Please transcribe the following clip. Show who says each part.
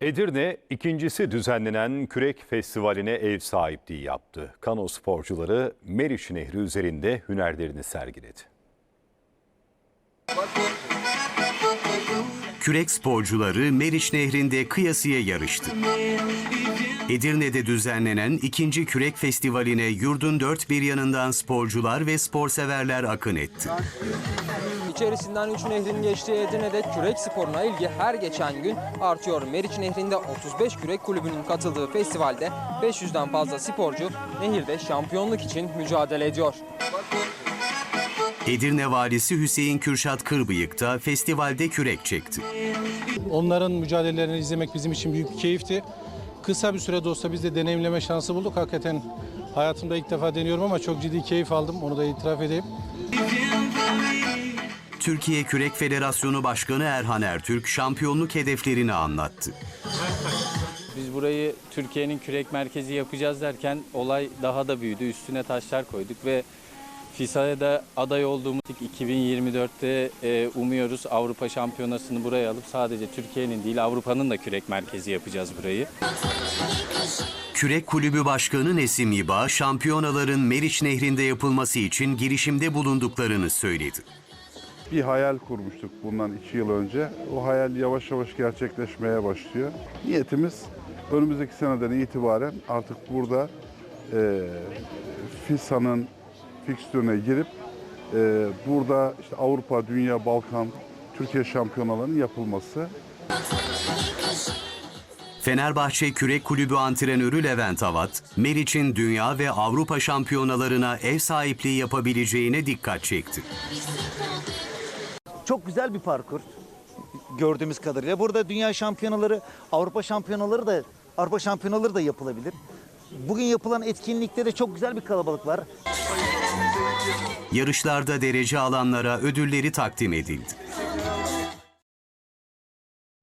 Speaker 1: Edirne ikincisi düzenlenen Kürek Festivali'ne ev sahipliği yaptı. Kano sporcuları Meriç Nehri üzerinde hünerlerini sergiledi.
Speaker 2: Kürek sporcuları Meriç Nehri'nde kıyasıya yarıştı. Edirne'de düzenlenen ikinci Kürek Festivali'ne yurdun dört bir yanından sporcular ve sporseverler akın etti.
Speaker 3: İçerisinden 3 nehrin geçtiği Edirne'de kürek sporuna ilgi her geçen gün artıyor. Meriç Nehri'nde 35 kürek kulübünün katıldığı festivalde 500'den fazla sporcu nehirde şampiyonluk için mücadele ediyor.
Speaker 2: Edirne valisi Hüseyin Kürşat Kırbıyık da festivalde kürek çekti.
Speaker 4: Onların mücadelelerini izlemek bizim için büyük bir keyifti. Kısa bir sürede olsa biz de deneyimleme şansı bulduk. Hakikaten hayatımda ilk defa deniyorum ama çok ciddi keyif aldım. Onu da itiraf edeyim.
Speaker 2: Türkiye Kürek Federasyonu Başkanı Erhan Ertürk şampiyonluk hedeflerini anlattı.
Speaker 5: Biz burayı Türkiye'nin kürek merkezi yapacağız derken olay daha da büyüdü. Üstüne taşlar koyduk ve FISA'ya da aday olduğumuz 2024'te e, umuyoruz Avrupa Şampiyonası'nı buraya alıp sadece Türkiye'nin değil Avrupa'nın da kürek merkezi yapacağız burayı.
Speaker 2: Kürek Kulübü Başkanı Nesim İba, şampiyonaların Meriç Nehri'nde yapılması için girişimde bulunduklarını söyledi.
Speaker 6: bir hayal kurmuştuk bundan iki yıl önce. O hayal yavaş yavaş gerçekleşmeye başlıyor. Niyetimiz önümüzdeki seneden itibaren artık burada e, FISA'nın fikstürüne girip e, burada işte Avrupa, Dünya, Balkan, Türkiye şampiyonalarının yapılması.
Speaker 2: Fenerbahçe Kürek Kulübü antrenörü Levent Avat, Meriç'in dünya ve Avrupa şampiyonalarına ev sahipliği yapabileceğine dikkat çekti.
Speaker 7: Çok güzel bir parkur gördüğümüz kadarıyla. Burada dünya şampiyonaları, Avrupa şampiyonaları da Avrupa şampiyonaları da yapılabilir. Bugün yapılan etkinlikte de çok güzel bir kalabalık var.
Speaker 2: Yarışlarda derece alanlara ödülleri takdim edildi.